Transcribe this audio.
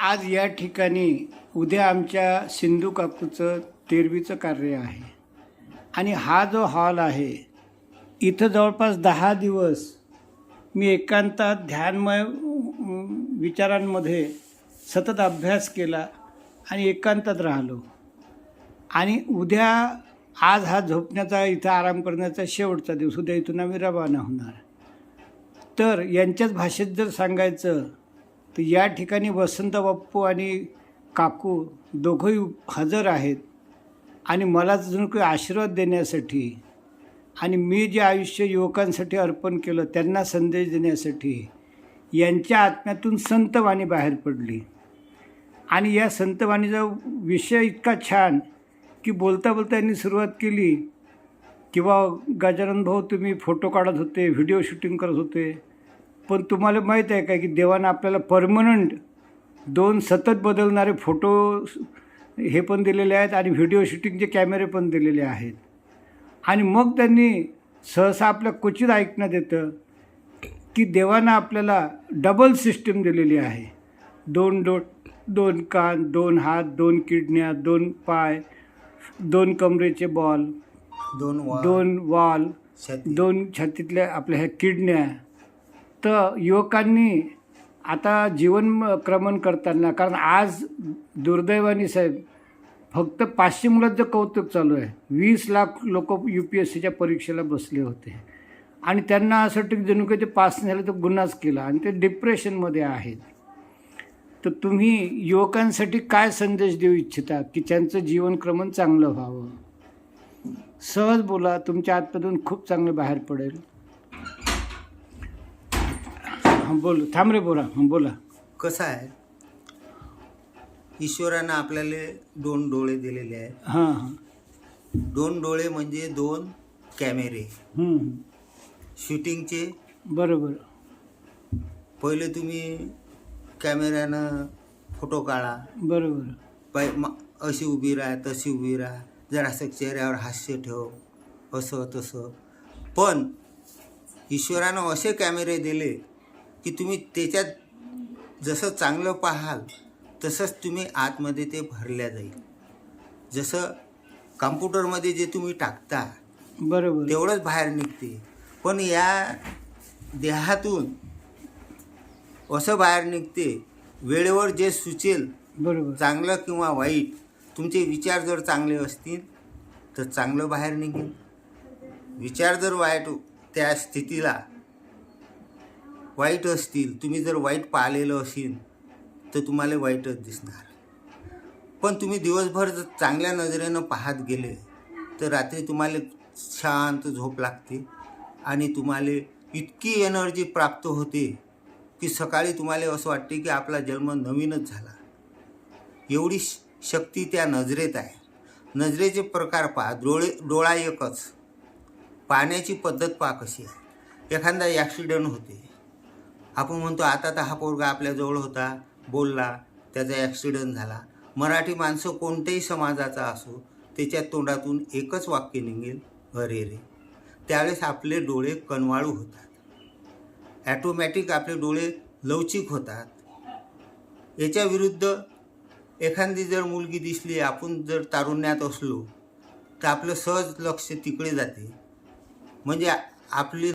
आज या ठिकाणी उद्या आमच्या सिंधू काकूचं तेरवीचं कार्य आहे. आणि हा जो हॉल आहे इथं जवळपास दहा दिवस मी एकांतात ध्यानमय विचारांमध्ये सतत अभ्यास केला आणि एकांतात राहिलो. आणि उद्या आज हा झोपण्याचा इथं आराम करण्याचा शेवटचा दिवस उद्या इथून आम्ही रवाना होणार. तर यांच्याच भाषेत जर सांगायचं तर या ठिकाणी वसंत बाप्पू आणि काकू दोघंही हजर आहेत. आणि मला जणू काही आशीर्वाद देण्यासाठी आणि मी जे आयुष्य युवकांसाठी अर्पण केलं त्यांना संदेश देण्यासाठी यांच्या आत्म्यातून संतवाणी बाहेर पडली. आणि या संतवाणीचा विषय इतका छान की बोलता बोलता यांनी सुरुवात केली किंवा गजानन भाऊ तुम्ही फोटो काढत होते व्हिडिओ शूटिंग करत होते पण तुम्हाला माहीत आहे का की देवानं आपल्याला परमनंट दोन सतत बदलणारे फोटो हे पण दिलेले आहेत आणि व्हिडिओ शूटिंगचे कॅमेरे पण दिलेले आहेत आणि मग त्यांनी सहसा आपल्या क्वचित ऐकण्यात येतं की देवानं आपल्याला डबल सिस्टीम दिलेली आहे दोन डो दोन कान दोन हात दोन किडन्या दोन पाय दोन कमरेचे बॉल दोन वा दोन वॉल. दोन छातीतल्या आपल्या ह्या किडन्या तर युवकांनी आता जीवन क्रमण करताना कारण आज दुर्दैवाने साहेब फक्त पाचशे मुलांचं कौतुक चालू आहे. वीस लाख लोक यू पी एस सीच्या परीक्षेला बसले होते. आणि त्यांना असं वाटतं की जणू काही ते पास नाही झालं तर गुन्हाच केला. आणि ते डिप्रेशनमध्ये आहेत. तर तुम्ही युवकांसाठी काय संदेश देऊ इच्छिता की त्यांचं जीवनक्रमण चांगलं व्हावं? सहज बोला तुमच्या आतमधून खूप चांगलं बाहेर पडेल. हां बोल. थांब रे बोला. हां बोला. कसं आहे? ईश्वरानं आपल्याला दोन डोळे दिलेले आहेत. हां हां. दोन डोळे म्हणजे दोन कॅमेरे. शूटिंगचे? बरोबर. पहिले तुम्ही कॅमेऱ्यानं फोटो काढा. बरोबर. म- अशी उभी राहा तशी उभी राहा. जरासं चेहऱ्यावर हास्य ठेव. असं तसं. पण ईश्वरानं असे कॅमेरे दिले की तुम्ही त्याच्यात जसं चांगलं पाहाल तसंच तुम्ही आतमध्ये ते भरल्या जाईल. जसं कम्प्युटरमध्ये जे तुम्ही टाकता बरोबर. तेवढंच बाहेर निघते. पण या देहातून असं बाहेर निघते वेळेवर जे सुचेल बरोबर. चांगलं किंवा वाईट तुमचे विचार जर चांगले असतील तर चांगलं बाहेर निघेल. विचार जर वाईट त्या स्थितीला वाईट असतील तुम्ही जर वाईट पाहिलेलं असेल तर तुम्हाला वाईटच दिसणार. पण तुम्ही दिवसभर जर चांगल्या नजरेनं पाहत गेले तर रात्री तुम्हाला शांत झोप लागते आणि तुम्हाला इतकी एनर्जी प्राप्त होते की सकाळी तुम्हाला असं वाटते की आपला जन्म नवीनच झाला. एवढी श- शक्ती त्या नजरेत आहे. नजरेचे प्रकार पहा डोळे डोळा एकच. पाहण्याची पद्धत पहा कशी आहे. एखादा ॲक्सिडेंट होते. आपण म्हणतो आता तर हा पोरगा आपल्याजवळ होता बोलला त्याचा ॲक्सिडंट झाला. मराठी माणसं कोणत्याही समाजाचा असो त्याच्या तोंडातून एकच वाक्य निघेल अरे रे. त्यावेळेस आपले डोळे कनवाळू होतात. ॲटोमॅटिक आपले डोळे लवचिक होतात. याच्या विरुद्ध एखादी जर मुलगी दिसली आपण जर तारुण्यात असलो तर आपलं सहज लक्ष तिकडे जाते. म्हणजे आपली